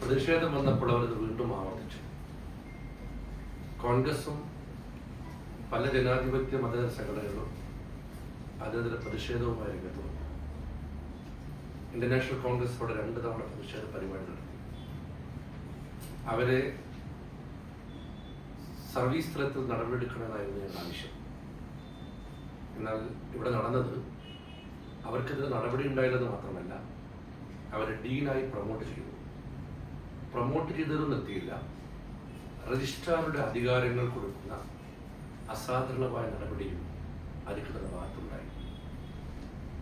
പ്രതിഷേധം വന്നപ്പോൾ അവരത് വീണ്ടും ആവർത്തിച്ചു. കോൺഗ്രസും പല ജനാധിപത്യ മത സംഘടനകളും അതിനെതിരെ പ്രതിഷേധവുമായി രംഗത്ത് വന്നു. ഇന്റർനാഷണൽ കോൺഗ്രസ് ഇവിടെ രണ്ട് തവണ പ്രതിഷേധ പരിപാടി നടത്തി. അവരെ സർവീസ് തലത്തിൽ നടപടിയെടുക്കണമെന്നായിരുന്നു ഞങ്ങളുടെ ആവശ്യം. എന്നാൽ ഇവിടെ നടന്നത് അവർക്കെതിരെ നടപടി ഉണ്ടായില്ലെന്ന് മാത്രമല്ല അവരെ ഡീനായി പ്രൊമോട്ട് ചെയ്തു. പ്രൊമോട്ട് ചെയ്തത് നിർത്തിയില്ല രജിസ്ട്രാറുടെ അധികാരങ്ങൾ കൊടുക്കുന്ന അസാധാരണമായ നടപടിയും അധികൃതരുടെ ഭാഗത്തുണ്ടായി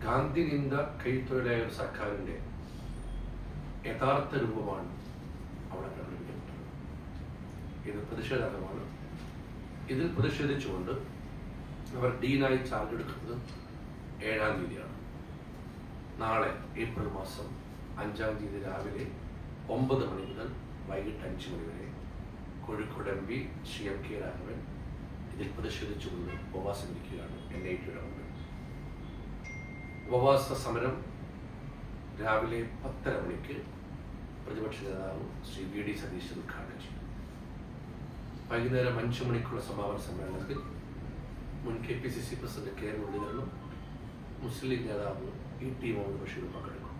ഗാന്ധി നിന്ദ കൈത്തൊഴിലായ ഒരു സർക്കാരിന്റെ യഥാർത്ഥ രൂപമാണ് അവിടെ പ്രകടിപ്പിക്കപ്പെട്ടത് ഇത് പ്രതിഷേധാർഹമാണ്. ഇതിൽ പ്രതിഷേധിച്ചുകൊണ്ട് അവർ ഡീനായി ചാർജ് എടുക്കുന്നത് ഏഴാം തീയതിയാണ്. നാളെ ഏപ്രിൽ മാസം അഞ്ചാം തീയതി രാവിലെ ഒമ്പത് മണി മുതൽ വൈകിട്ട് അഞ്ച് മണി വരെ Kozhikode M P Shri M K Raghavan ഇതിൽ പ്രതിഷേധിച്ചുകൊണ്ട് ഉപവാസം ഇരിക്കുകയാണ് എൻ ഐ ടിയുടെ മുമ്പിൽ. ഉപവാസ സമരം രാവിലെ പത്തര മണിക്ക് പ്രതിപക്ഷ നേതാവ് ശ്രീ വി ഡി സതീശൻ ഉദ്ഘാടനം ചെയ്തു. വൈകുന്നേരം അഞ്ചു മണിക്കുള്ള സമാപന സമ്മേളനത്തിൽ മുൻ K P C C president K മുരളീധരനും മുസ്ലിം നേതാവ് ഇ ടി മുഹമ്മദ് ബഷീറും പങ്കെടുക്കും.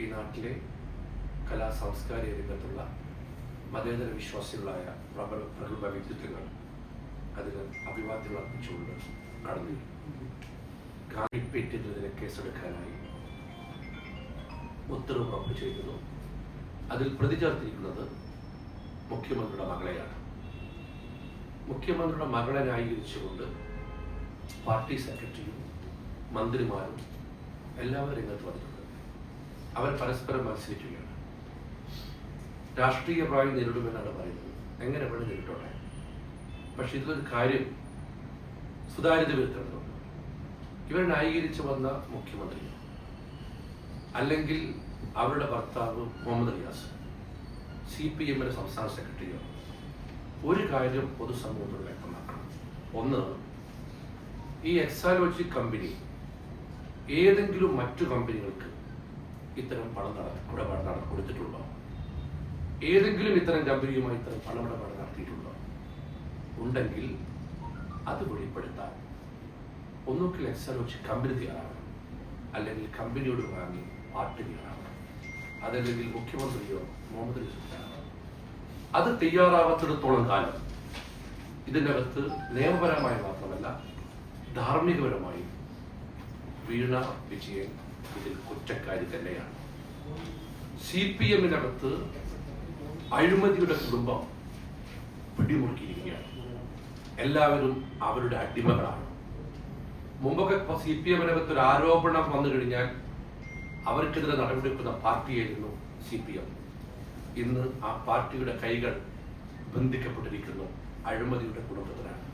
ഈ നാട്ടിലെ കലാ സാംസ്കാരിക രംഗത്തുള്ള മതേതര വിശ്വാസികളായ പ്രബല പ്രഗത്ഭ വ്യക്തിത്വങ്ങൾ അതിന് അഭിവാദ്യം അർപ്പിച്ചുകൊണ്ട് കടന്നു കാണിപ്പേറ്റതിനെതിരെ കേസെടുക്കാനായി ഉത്തരവ് പുറപ്പെട്ടു ചെയ്തിരുന്നു അതിൽ പ്രതി ചേർത്തിരിക്കുന്നത് മുഖ്യമന്ത്രിയുടെ മകളെയാണ്. മുഖ്യമന്ത്രിയുടെ മകളെ ന്യായീകരിച്ചുകൊണ്ട് പാർട്ടി സെക്രട്ടറിയും മന്ത്രിമാരും എല്ലാവരും രംഗത്ത് വന്നിട്ടുണ്ട്. അവർ പരസ്പരം മത്സരിക്കുകയാണ്. രാഷ്ട്രീയമായി നേരിടുമെന്നാണ് പറയുന്നത്. എങ്ങനെ വേണം നേരിട്ടോട്ടെ. പക്ഷെ ഇതിലൊരു കാര്യം സുതാര്യത വരുത്തേണ്ടതുണ്ട്. ഇവർ ന്യായീകരിച്ച് വന്ന മുഖ്യമന്ത്രി അല്ലെങ്കിൽ അവരുടെ ഭർത്താവ് മുഹമ്മദ് റിയാസ് സി പി എമ്മിന്റെ സംസ്ഥാന സെക്രട്ടറിയോ ഒരു കാര്യം പൊതുസമൂഹത്തോട് വ്യക്തമാക്കണം. ഒന്ന് ഈ എക്സാലോജി കമ്പനി ഏതെങ്കിലും മറ്റു കമ്പനികൾക്ക് ഇത്തരം പണം നട ഇടപാട് നട കൊടുത്തിട്ടുണ്ടോ? ഏതെങ്കിലും ഇത്തരം കമ്പനിയുമായി ഇത്തരം പണമിടപാട് നടത്തിയിട്ടുണ്ടോ? ഉണ്ടെങ്കിൽ അത് വെളിപ്പെടുത്താൻ ഒന്നുകിൽ എക്സാലോജി കമ്പനി തയ്യാറാവണം അല്ലെങ്കിൽ കമ്പനിയോട് വാങ്ങി പാർട്ടി തയ്യാറാവണം അതല്ലെങ്കിൽ മുഖ്യമന്ത്രിയോ മുഹമ്മദ് യൂസുഫ് അത് തയ്യാറാവാത്തിടത്തോളം കാലം ഇതിനകത്ത് നിയമപരമായി മാത്രമല്ല ധാർമ്മികപരമായി വീണ വിജയൻ ഇതിൽ കുറ്റക്കാരി തന്നെയാണ്. സി പി എമ്മിനകത്ത് അഴിമതിയുടെ കുടുംബം പിടിമുറുക്കിയിരിക്കുകയാണ്. എല്ലാവരും അവരുടെ അടിമകളാണ്. മുമ്പൊക്കെ ഇപ്പൊ സി പി എമ്മിനകത്ത് ഒരു ആരോപണം വന്നു കഴിഞ്ഞാൽ അവർക്കെതിരെ നടപടിയെടുക്കുന്ന പാർട്ടിയായിരുന്നു സി പി എം ഇന്ന് ആ പാർട്ടിയുടെ കൈകൾ ബന്ധിക്കപ്പെട്ടിരിക്കുന്നു. അഴിമതിയുടെ കുടുംബത്തിലാണ്